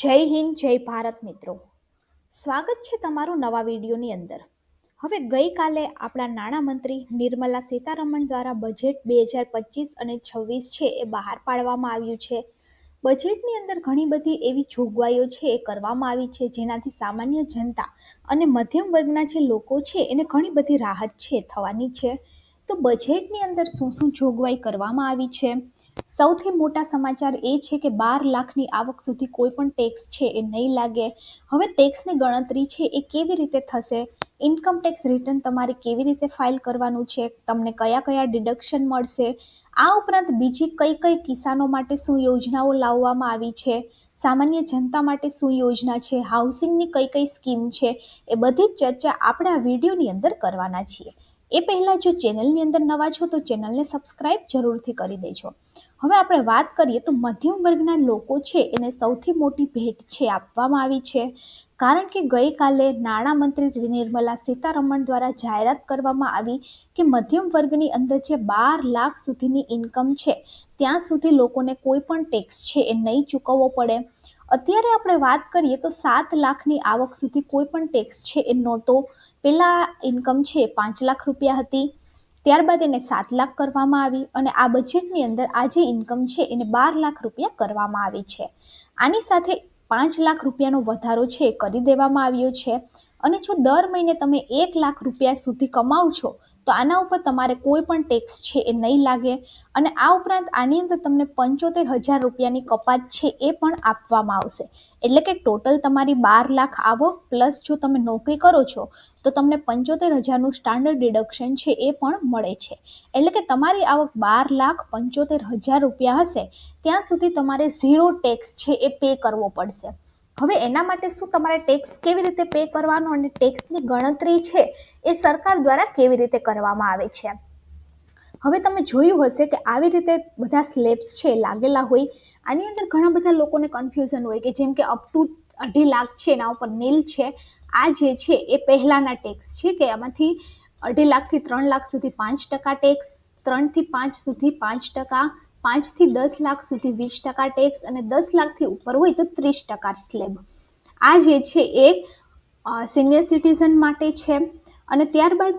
જય હિન્દ, જય ભારત મિત્રો. સ્વાગત છે તમારું નવા વિડીયોની અંદર. હવે ગઈકાલે આપણા નાણામંત્રી નિર્મલા સીતારમણ દ્વારા બજેટ બે હજાર પચીસ અને છવ્વીસ છે એ બહાર પાડવામાં આવ્યું છે. બજેટની અંદર ઘણી બધી એવી જોગવાઈઓ છે એ કરવામાં આવી છે, જેનાથી સામાન્ય જનતા અને મધ્યમ વર્ગના જે લોકો છે એને ઘણી બધી રાહત છે, થવાની છે. તો બજેટની અંદર શું શું જોગવાઈ કરવામાં આવી છે? સૌથી મોટા સમાચાર એ છે કે બાર લાખની આવક સુધી કોઈ પણ ટેક્સ છે એ નહીં લાગે. હવે ટેક્સની ગણતરી છે એ કેવી રીતે થશે? ઇન્કમ ટેક્સ રિટર્ન તમારે કેવી રીતે ફાઇલ કરવાનું છે? તમને કયા કયા ડિડક્શન મળશે? આ ઉપરાંત બીજી કઈ કઈ કિસાનો માટે શું યોજનાઓ લાવવામાં આવી છે? સામાન્ય જનતા માટે શું યોજના છે? હાઉસિંગની કઈ કઈ સ્કીમ છે? એ બધી જ ચર્ચા આપણે આ વિડીયોની અંદર કરવાના છીએ. એ પહેલાં જો ચેનલની અંદર નવા છો તો ચેનલને સબસ્ક્રાઈબ જરૂરથી કરી દેજો. હવે આપણે વાત કરીએ તો મધ્યમ વર્ગના લોકો છે એને સૌથી મોટી ભેટ છે આપવામાં આવી છે. કારણ કે ગઈકાલે નાણામંત્રી નિર્મલા સીતારમણ દ્વારા જાહેરાત કરવામાં આવી કે મધ્યમ વર્ગની અંદર જે બાર લાખ સુધીની ઇન્કમ છે, ત્યાં સુધી લોકોને કોઈ પણ ટેક્સ છે એ નહીં ચૂકવવો પડે. અત્યારે આપણે વાત કરીએ તો સાત લાખની આવક સુધી કોઈ પણ ટેક્સ છે એ નહોતો. પહેલાં ઇન્કમ છે પાંચ લાખ રૂપિયા હતી. ત્યારબાદ એને સાત લાખ કરવામાં આવી અને આ બજેટની અંદર આ જે ઇન્કમ છે એને બાર લાખ રૂપિયા કરવામાં આવી છે. આની સાથે પાંચ લાખ રૂપિયાનો વધારો છે કરી દેવામાં આવ્યો છે. અને જો દર મહિને તમે એક લાખ રૂપિયા સુધી કમાવ છો તો આના ઉપર તમારે કોઈ પણ ટેક્સ છે એ નહીં લાગે. અને આ ઉપરાંત આની અંદર તમને પંચોતેર હજાર રૂપિયાની કપાત છે એ પણ આપવામાં આવશે. એટલે કે ટોટલ તમારી બાર લાખ આવક પ્લસ જો તમે નોકરી કરો છો, તો તમને પંચોતેર હજારનું સ્ટાન્ડર્ડ ડિડક્શન છે એ પણ મળે છે. એટલે કે તમારી આવક બાર લાખ પંચોતેર હજાર રૂપિયા હશે, ત્યાં સુધી તમારે ઝીરો ટેક્સ છે એ પે કરવો પડશે. હવે એના માટે શું તમારે ટેક્સ કેવી રીતે પે કરવાનો અને ટેક્સની ગણતરી છે એ સરકાર દ્વારા કેવી રીતે કરવામાં આવે છે? હવે તમે જોયું હશે કે આવી રીતે બધા સ્લેબ્સ છે, લાગેલા હોય, આની અંદર ઘણા બધા લોકોને કન્ફ્યુઝન હોય કે જેમ કે અપ ટુ અઢી લાખ છે, એના ઉપર નીલ છે. આ જે છે એ પહેલાંના ટેક્સ છે કે આમાંથી અઢી લાખથી ત્રણ લાખ સુધી પાંચ ટકા ટેક્સ ત્રણથી પાંચ સુધી પાંચ ટકા પાંચથી દસ લાખ સુધી વીસ ટકા ટેક્સ અને દસ લાખથી ઉપર હોય તો ત્રીસ ટકા સ્લેબ આ જે છે એ સિનિયર સિટીઝન માટે છે અને ત્યારબાદ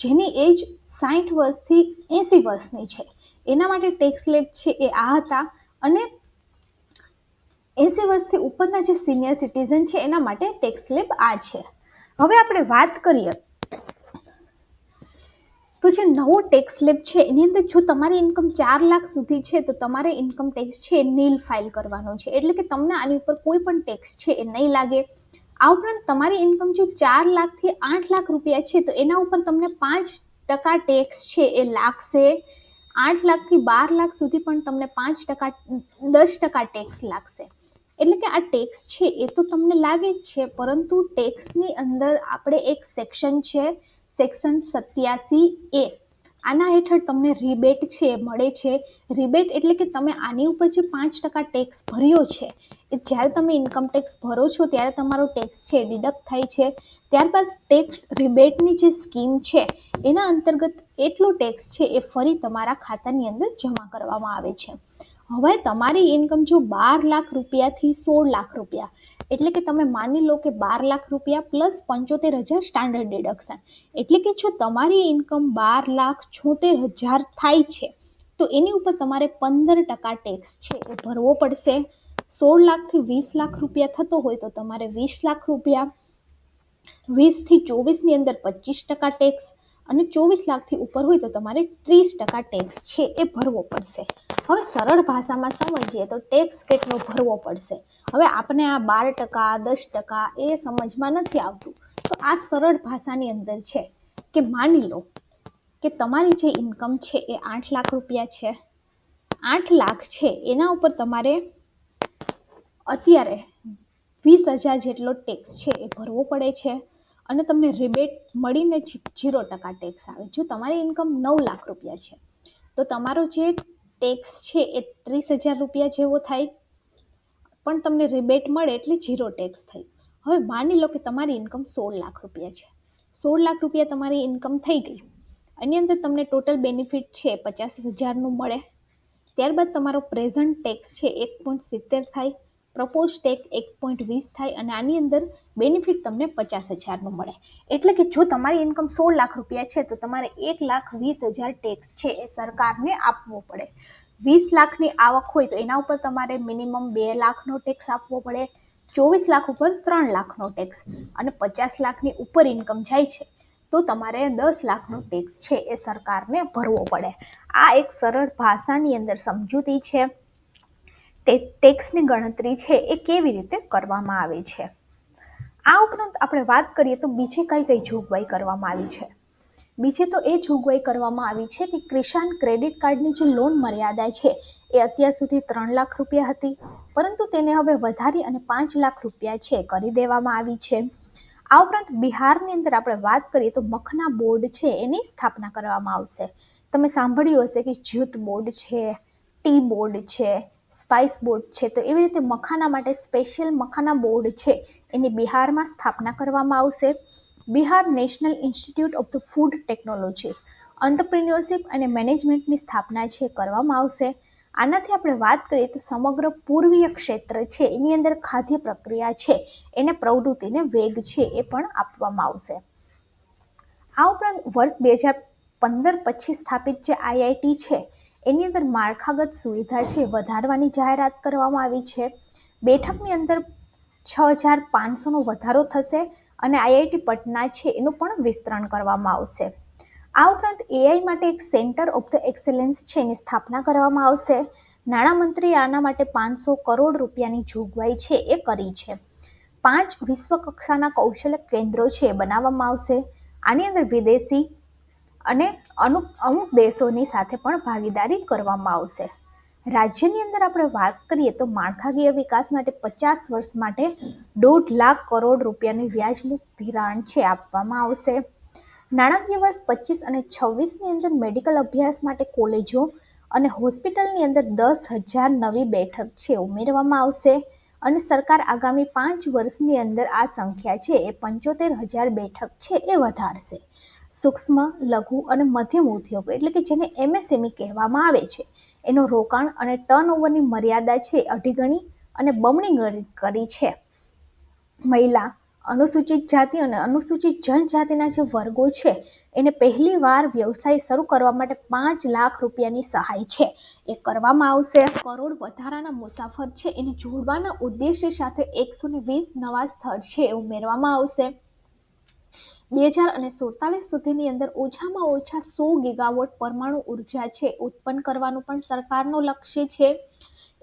જેની એજ સાઠ વર્ષથી એંસી વર્ષની છે. એના માટે ટેક્સ સ્લેબ છે એ આ હતા અને એંસી વર્ષથી ઉપરના જે સિનિયર સિટીઝન છે એના માટે ટેક્સ સ્લેબ આ છે. હવે આપણે વાત કરીએ તો જે નવો ટેક્સ સ્લેબ છે, એની અંદર જો તમારી ઇન્કમ ચાર લાખ સુધી છે, તો તમારે ઇન્કમ ટેક્સ છે એ નીલ ફાઇલ કરવાનો છે. એટલે કે તમને આની ઉપર કોઈ પણ ટેક્સ છે એ નહીં લાગે. આ ઉપરાંત તમારી ઇન્કમ જો ચાર લાખથી આઠ લાખ રૂપિયા છે, તો એના ઉપર તમને પાંચ ટકા ટેક્સ છે એ લાગશે. આઠ લાખથી બાર લાખ સુધી પણ તમને પાંચ ટકા, દસ ટકા ટેક્સ લાગશે. એટલે કે આ ટેક્સ છે એ તો તમને લાગે જ છે, પરંતુ ટેક્સની અંદર આપણે એક સેક્શન છે સેક્શન સત્યાસી એ. આના હેઠળ તમને રિબેટ છે એ મળે છે. રિબેટ એટલે કે તમે આની ઉપર જે પાંચ ટકા ટેક્સ ભર્યો છે, એ જ્યારે તમે ઇન્કમ ટેક્સ ભરો છો, ત્યારે તમારો ટેક્સ છે ડિડક્ટ થાય છે. ત્યારબાદ ટેક્સ રિબેટની જે સ્કીમ છે, એના અંતર્ગત એટલો ટેક્સ છે, એ ફરી તમારા ખાતાની અંદર જમા કરવામાં આવે છે. હવે તમારી ઇન્કમ જો બાર લાખ રૂપિયાથી સોળ લાખ રૂપિયા એટલે કે તમે માની લો કે બાર લાખ રૂપિયા પ્લસ પંચોતેર હજાર સ્ટાન્ડર્ડ ડિડક્શન એટલે કે જો તમારી ઇન્કમ બાર લાખ છોતેર હજાર થાય છે, તો એની ઉપર તમારે પંદર ટકા ટેક્સ છે એ ભરવો પડશે. સોળ લાખથી વીસ લાખ રૂપિયા થતો હોય તો તમારે વીસ લાખ રૂપિયા વીસથી ચોવીસની અંદર પચીસ ટકા ટેક્સ અને ચોવીસ લાખથી ઉપર હોય તો તમારે ત્રીસ ટકા ટેક્સ છે એ ભરવો પડશે. હવે સરળ ભાષામાં સમજીએ તો ટેક્સ કેટલો ભરવો પડશે? હવે આપણે આ બાર ટકા, દસ ટકા એ સમજમાં નથી આવતું. તો આ સરળ ભાષાની અંદર છે કે માની લો કે તમારી જે ઇન્કમ છે એ આઠ લાખ રૂપિયા છે. આઠ લાખ છે, એના ઉપર તમારે અત્યારે વીસ હજાર જેટલો ટેક્સ છે એ ભરવો પડે છે અને તમને રિબેટ મળીને જીરો ટકા ટેક્સ આવે. જો તમારી ઇન્કમ નવ લાખ રૂપિયા છે, તો તમારો જે ટેક્સ છે એ ત્રીસ હજાર રૂપિયા જેવો થાય. પણ તમને રિબેટ મળે એટલે ઝીરો ટેક્સ થઈ હવે માની લો કે તમારી ઇન્કમ સોળ લાખ રૂપિયા છે. સોળ લાખ રૂપિયા તમારી ઇન્કમ થઈ ગઈ. એની અંદર તમને ટોટલ બેનિફિટ છે પચાસ હજારનું મળે. ત્યારબાદ તમારો પ્રેઝન્ટ ટેક્સ છે એક પોઈન્ટ સિત્તેર થાય. પ્રપોઝ ટેક એક પોઈન્ટ વીસ થાય અને આની અંદર બેનિફિટ તમને પચાસ હજારનું મળે. એટલે કે જો તમારી ઇન્કમ સોળ લાખ રૂપિયા છે, તો તમારે એક લાખ વીસ હજાર ટેક્સ છે એ સરકારને આપવો પડે. વીસ લાખની આવક હોય તો એના ઉપર તમારે મિનિમમ બે લાખનો ટેક્સ આપવો પડે, ચોવીસ લાખ ઉપર ત્રણ લાખનો ટેક્સ અને પચાસ લાખની ઉપર ઇન્કમ જાય છે, તો તમારે દસ લાખનો ટેક્સ છે એ સરકારને ભરવો પડે. આ એક સરળ ભાષાની અંદર સમજૂતી છે. ટેક્સની ગણતરી છે એ કેવી રીતે કરવામાં આવે છે? આ ઉપરાંત આપણે વાત કરીએ તો બીજી કઈ કઈ જોગવાઈ કરવામાં આવી છે? બીજે તો એ જોગવાઈ કરવામાં આવી છે કે કિસાન ક્રેડિટ કાર્ડની જે લોન મર્યાદા છે એ અત્યાર સુધી ત્રણ લાખ રૂપિયા હતી, પરંતુ તેને હવે વધારી અને પાંચ લાખ રૂપિયા છે કરી દેવામાં આવી છે. આ ઉપરાંત બિહારની અંદર આપણે વાત કરીએ તો મખના બોર્ડ છે એની સ્થાપના કરવામાં આવશે. તમે સાંભળ્યું હશે કે જ્યુત બોર્ડ છે, ટી બોર્ડ છે સ્પાઇસ બોર્ડ છે. તો એવી રીતે મખાના માટે સ્પેશિયલ મખાના બોર્ડ છે. એની બિહારમાં સ્થાપના કરવામાં આવશે. Bihar national institute of the food technology. Entrepreneurship અને મેનેજમેન્ટની સ્થાપના છે, કરવામાં આવશે. આનાથી આપણે વાત કરીએ તો સમગ્ર પૂર્વીય ક્ષેત્ર છે. એની અંદર ખાદ્ય પ્રક્રિયા છે. એને પ્રવૃત્તિને વેગ છે એ પણ આપવામાં આવશે. આ ઉપરાંત વર્ષ બે હજાર પંદર પછી સ્થાપિત જે આઈઆઈટી છે એની અંદર માળખાગત સુવિધા છે, વધારવાની જાહેરાત કરવામાં આવી છે. બેઠકની અંદર છ હજાર પાંચસોનો વધારો થશે અને આઈઆઈટી પટના છે એનું પણ વિસ્તરણ કરવામાં આવશે. આ ઉપરાંત એઆઈ માટે એક સેન્ટર ઓફ ધ એક્સેલન્સ છે, એની સ્થાપના કરવામાં આવશે. નાણામંત્રી આના માટે પાંચસો કરોડ રૂપિયાની જોગવાઈ છે એ કરી છે. પાંચ વિશ્વ કક્ષાના કૌશલ્ય કેન્દ્રો છે એ બનાવવામાં આવશે. આની અંદર વિદેશી અને અમુક અમુક દેશોની સાથે પણ ભાગીદારી કરવામાં આવશે. રાજ્યની અંદર આપણે વાત કરીએ તો માળખાકીય વિકાસ માટે પચાસ વર્ષ માટે દોઢ લાખ કરોડ રૂપિયાની વ્યાજમુક્ત ધિરાણ છે આપવામાં આવશે. નાણાકીય વર્ષ પચીસ અને છવ્વીસની અંદર મેડિકલ અભ્યાસ માટે કોલેજો અને હોસ્પિટલની અંદર દસ હજાર નવી બેઠક છે ઉમેરવામાં આવશે. અને સરકાર આગામી પાંચ વર્ષની અંદર આ સંખ્યા છે એ પંચોતેર હજાર બેઠક છે એ વધારશે. સૂક્ષ્મ, લઘુ અને મધ્યમ ઉદ્યોગ, એટલે કે જેને એમએસએમઈ કહેવામાં આવે છે. એનો રોકાણ અને ટર્નઓવરની મર્યાદા છે અઢી ગણી અને બમણી કરી છે. મહિલા, અનુસૂચિત જાતિ અને અનુસૂચિત જનજાતિના જે વર્ગો છે, એને પહેલી વાર વ્યવસાય શરૂ કરવા માટે પાંચ લાખ રૂપિયાની સહાય છે. એ કરવામાં આવશે. કરોડ વધારાના મુસાફર છે. એને જોડવાના ઉદ્દેશ્ય સાથે એકસો વીસ નવા સ્થળ છે એ ઉમેરવામાં આવશે. બે હજાર અને સુડતાલીસ સુધીની અંદર ઓછામાં ઓછા સો ગીગાવોટ પરમાણુ ઊર્જા છે. ઉત્પન્ન કરવાનું પણ સરકારનું લક્ષ્ય છે.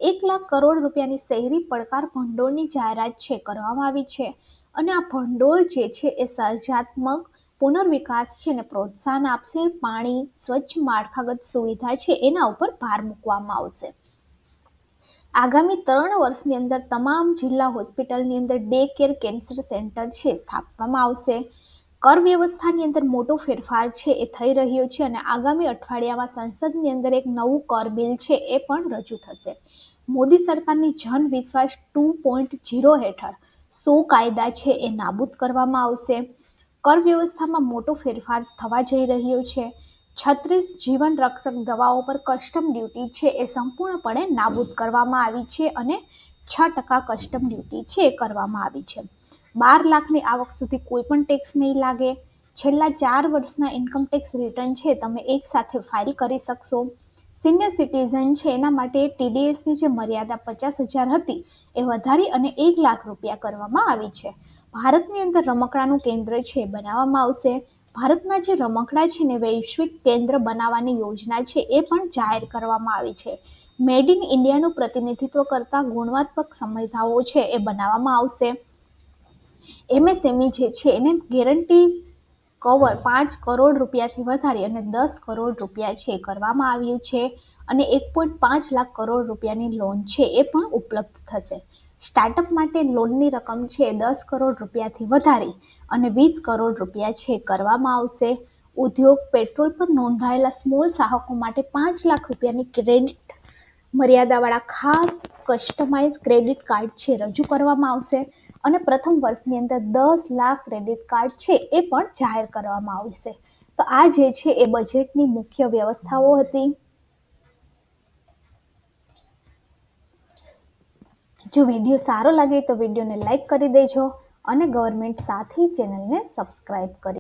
એક લાખ કરોડ રૂપિયાની શહેરી પડકાર ભંડોળની જાહેરાત છે, કરવામાં આવી છે. અને આ ભંડોળ જે છે એ સર્જાત્મક પુનર્વિકાસ છે ને પ્રોત્સાહન આપશે. પાણી, સ્વચ્છ માળખાગત સુવિધા છે એના ઉપર ભાર મૂકવામાં આવશે. આગામી ત્રણ વર્ષની અંદર તમામ જિલ્લા હોસ્પિટલની અંદર ડે કેર કેન્સર સેન્ટર છે, સ્થાપવામાં આવશે. કર વ્યવસ્થાની અંદર મોટો ફેરફાર છે, એ થઈ રહ્યો છે અને આગામી અઠવાડિયામાં સંસદની અંદર એક નવું કર બિલ છે, એ પણ રજૂ થશે. મોદી સરકારની જન વિશ્વાસ ટુ પોઈન્ટ ઝીરો હેઠળ સો કાયદા છે, એ નાબૂદ કરવામાં આવશે. કર વ્યવસ્થામાં મોટો ફેરફાર થવા જઈ રહ્યો છે. છત્રીસ જીવન રક્ષક દવાઓ પર કસ્ટમ ડ્યુટી છે, એ સંપૂર્ણપણે નાબૂદ કરવામાં આવી છે અને છ ટકા કસ્ટમ ડ્યુટી છે, એ કરવામાં આવી છે. બાર લાખની આવક સુધી કોઈ પણ ટેક્સ નહીં લાગે. છેલ્લા ચાર વર્ષના ઇન્કમ ટેક્સ રિટર્ન છે, તમે એકસાથે ફાઇલ કરી શકશો. સિનિયર સિટીઝન છે, એના માટે ટીડીએસની જે મર્યાદા પચાસ હજાર હતી, એ વધારી અને એક લાખ રૂપિયા કરવામાં આવી છે. ભારતની અંદર રમકડાનું કેન્દ્ર છે, બનાવવામાં આવશે. ભારતના જે રમકડા છે ને, વૈશ્વિક કેન્દ્ર બનાવવાની યોજના છે, એ પણ જાહેર કરવામાં આવી છે. મેડ ઇન ઇન્ડિયાનું પ્રતિનિધિત્વ કરતા ગુણવાત્મક સમયધાઓ છે, એ બનાવવામાં આવશે. એમએસએમઈ જે છે, એને ગેરંટી કવર પાંચ કરોડ રૂપિયાથી વધારી અને દસ કરોડ રૂપિયા છે કરવામાં આવ્યું છે અને એક પોઈન્ટ પાંચ લાખ કરોડ રૂપિયાની લોન છે, એ પણ ઉપલબ્ધ થશે. સ્ટાર્ટઅપ માટે લોનની રકમ છે દસ કરોડ રૂપિયાથી વધારી અને વીસ કરોડ રૂપિયા છે કરવામાં આવશે. ઉદ્યોગ પેટ્રોલ પર નોંધાયેલા સ્મોલ સાહકો માટે પાંચ લાખ રૂપિયાની ક્રેડિટ મર્યાદાવાળા ખાસ કસ્ટમાઇઝ ક્રેડિટ કાર્ડ છે રજૂ કરવામાં આવશે. અને પ્રથમ વર્ષની અંદર દસ લાખ ક્રેડિટ કાર્ડ છે એ પણ જાહેર કરવામાં આવશે. તો આ જે છે એ બજેટની મુખ્ય વ્યવસ્થાઓ હતી. જો વીડિયો સારો લાગે તો વિડીયોને લાઈક કરી દેજો અને ગવર્મેન્ટ સાથી ચેનલને સબસ્ક્રાઈબ કરી